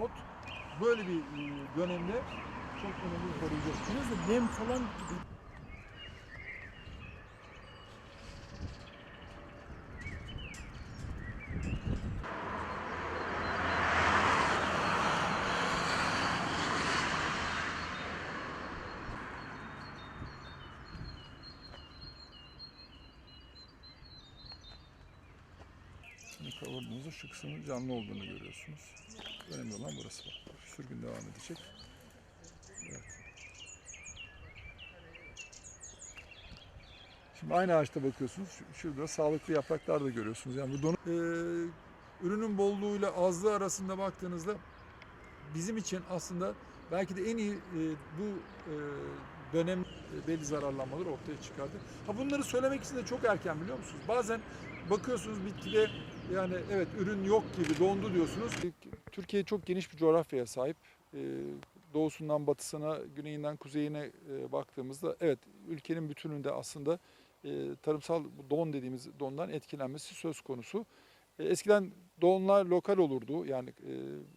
ot böyle bir e, dönemde çok önemli bir koruyucu. Biraz da nem falan kavurduğunuzda şu kısmın canlı olduğunu görüyorsunuz. Önemli olan burası. Bak. Sürgün devam edecek. Evet. Şimdi aynı ağaçta bakıyorsunuz. Şu- Şurada sağlıklı yapraklar da görüyorsunuz. Yani bu donu, Ee, ürünün bolluğuyla azlığı arasında baktığınızda bizim için aslında belki de en iyi e, bu e, dönem e, belli zararlanmaları ortaya çıkardı. Ha bunları söylemek için de çok erken biliyor musunuz? Bazen bakıyorsunuz bitkide yani evet ürün yok gibi dondu diyorsunuz. Türkiye çok geniş bir coğrafyaya sahip. Ee, Doğusundan batısına, güneyinden kuzeyine e, baktığımızda evet ülkenin bütününde aslında e, tarımsal don dediğimiz dondan etkilenmesi söz konusu. E, Eskiden donlar lokal olurdu yani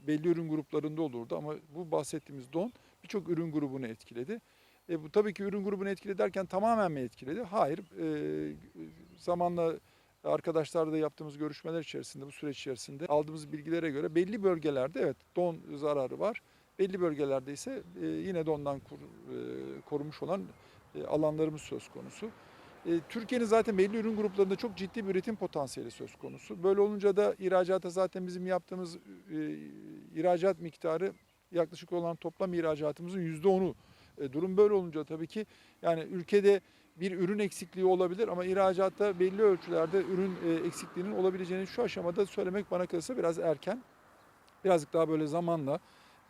belli ürün gruplarında olurdu ama bu bahsettiğimiz don birçok ürün grubunu etkiledi. E, bu tabii ki ürün grubunu etkiledi derken tamamen mi etkiledi? Hayır. E, zamanla arkadaşlarla da yaptığımız görüşmeler içerisinde bu süreç içerisinde aldığımız bilgilere göre belli bölgelerde evet don zararı var. Belli bölgelerde ise e, yine dondan kur- e, korunmuş olan e, alanlarımız söz konusu. Türkiye'nin zaten belli ürün gruplarında çok ciddi bir üretim potansiyeli söz konusu. Böyle olunca da ihracata zaten bizim yaptığımız ihracat miktarı yaklaşık olan toplam ihracatımızın %10'u. E, durum böyle olunca tabii ki yani ülkede bir ürün eksikliği olabilir ama ihracatta belli ölçülerde ürün e, eksikliğinin olabileceğini şu aşamada söylemek bana kalırsa biraz erken. Birazcık daha böyle zamanla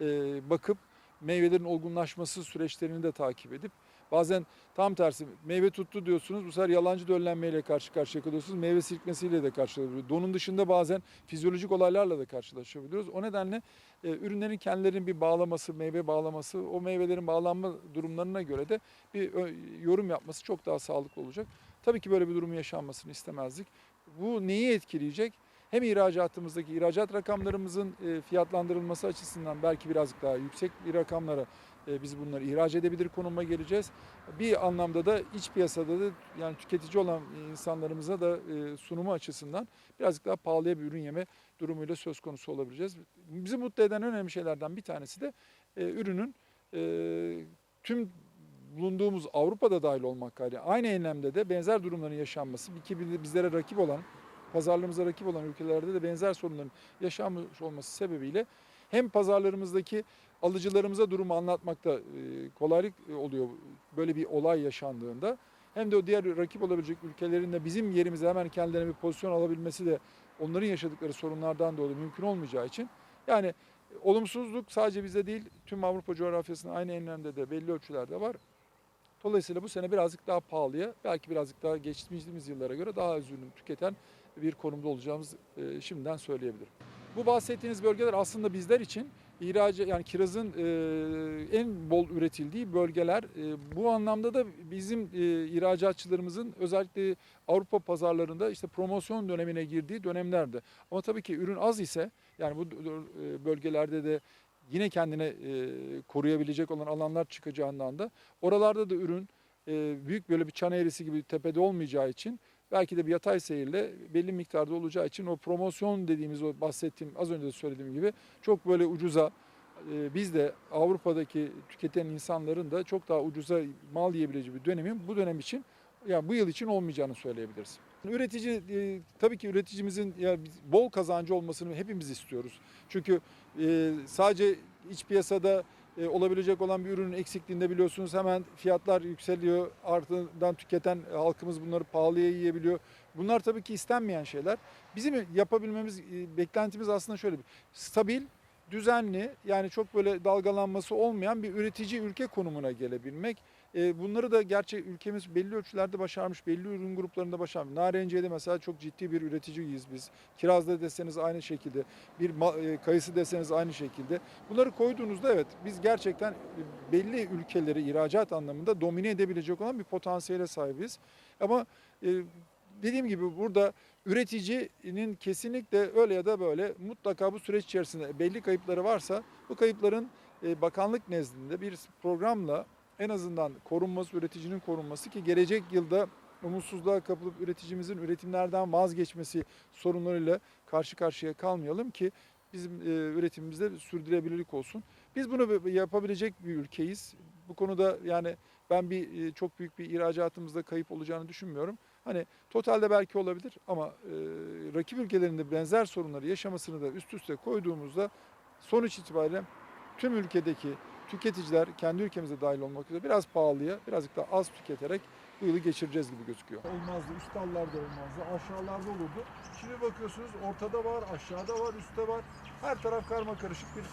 e, bakıp meyvelerin olgunlaşması süreçlerini de takip edip bazen tam tersi meyve tuttu diyorsunuz bu sefer yalancı döllenmeyle karşı karşıya kalıyorsunuz. Meyve silkmesiyle de karşılaşabiliyoruz. Donun dışında bazen fizyolojik olaylarla da karşılaşabiliyoruz. O nedenle e, ürünlerin kendilerinin bir bağlaması, meyve bağlaması, o meyvelerin bağlanma durumlarına göre de bir yorum yapması çok daha sağlıklı olacak. Tabii ki böyle bir durumun yaşanmasını istemezdik. Bu neyi etkileyecek? Hem ihracatımızdaki ihracat rakamlarımızın e, fiyatlandırılması açısından belki birazcık daha yüksek bir rakamlara e, biz bunları ihraç edebilir konuma geleceğiz. Bir anlamda da iç piyasada da yani tüketici olan insanlarımıza da e, sunumu açısından birazcık daha pahalıya bir ürün yeme durumuyla söz konusu olabileceğiz. Bizi mutlu eden önemli şeylerden bir tanesi de ürünün tüm bulunduğumuz Avrupa'da dahil olmak kaydıyla aynı enlemde de benzer durumların yaşanması bizlere rakip olan pazarlarımıza rakip olan ülkelerde de benzer sorunların yaşanmış olması sebebiyle hem pazarlarımızdaki alıcılarımıza durumu anlatmakta e, kolaylık oluyor böyle bir olay yaşandığında hem de o diğer rakip olabilecek ülkelerin de bizim yerimize hemen kendilerine bir pozisyon alabilmesi de onların yaşadıkları sorunlardan dolayı mümkün olmayacağı için yani olumsuzluk sadece bizde değil tüm Avrupa coğrafyasının aynı enlemde de belli ölçülerde var. Dolayısıyla bu sene birazcık daha pahalıya, belki birazcık daha geçtiğimiz yıllara göre daha az ürün tüketen bir konumda olacağımız e, şimdiden söyleyebilirim. Bu bahsettiğiniz bölgeler aslında bizler için ihraca yani kirazın e, en bol üretildiği bölgeler. E, bu anlamda da bizim e, ihracatçılarımızın özellikle Avrupa pazarlarında işte promosyon dönemine girdiği dönemlerde. Ama tabii ki ürün az ise yani bu e, bölgelerde de yine kendine e, koruyabilecek olan alanlar çıkacağından da oralarda da ürün e, büyük böyle bir çan eğrisi gibi tepede olmayacağı için belki de bir yatay seyirle belli miktarda olacağı için o promosyon dediğimiz o bahsettiğim az önce de söylediğim gibi çok böyle ucuza e, biz de Avrupa'daki tüketen insanların da çok daha ucuza mal yiyebileceği bir dönemin bu dönem için yani bu yıl için olmayacağını söyleyebiliriz. Üretici e, tabii ki üreticimizin ya bol kazancı olmasını hepimiz istiyoruz. Çünkü e, sadece iç piyasada e, olabilecek olan bir ürünün eksikliğinde biliyorsunuz hemen fiyatlar yükseliyor. Ardından tüketen halkımız bunları pahalıya yiyebiliyor. Bunlar tabii ki istenmeyen şeyler. Bizim yapabilmemiz, beklentimiz aslında şöyle bir stabil, düzenli yani çok böyle dalgalanması olmayan bir üretici ülke konumuna gelebilmek. Bunları da gerçek ülkemiz belli ölçülerde başarmış, belli ürün gruplarında başarmış. Narenciye'de mesela çok ciddi bir üreticiyiz biz. Kirazda deseniz aynı şekilde, bir kayısı deseniz aynı şekilde. Bunları koyduğunuzda evet biz gerçekten belli ülkeleri ihracat anlamında domine edebilecek olan bir potansiyele sahibiz. Ama dediğim gibi burada üreticinin kesinlikle öyle ya da böyle mutlaka bu süreç içerisinde belli kayıpları varsa bu kayıpların bakanlık nezdinde bir programla en azından korunması, üreticinin korunması ki gelecek yılda umutsuzluğa kapılıp üreticimizin üretimlerden vazgeçmesi sorunlarıyla karşı karşıya kalmayalım ki bizim e, üretimimizde sürdürülebilirlik olsun. Biz bunu yapabilecek bir ülkeyiz. Bu konuda yani ben bir e, çok büyük bir ihracatımızda kayıp olacağını düşünmüyorum. Hani totalde belki olabilir ama e, rakip ülkelerinde benzer sorunları yaşamasını da üst üste koyduğumuzda sonuç itibariyle tüm ülkedeki tüketiciler kendi ülkemize dahil olmak üzere biraz pahalıya, birazcık daha az tüketerek bu yılı geçireceğiz gibi gözüküyor. olmazdı. Üst dallarda olmazdı. Aşağılarda olurdu. Şimdi bakıyorsunuz ortada var, aşağıda var, üstte var. Her taraf karma karışık bir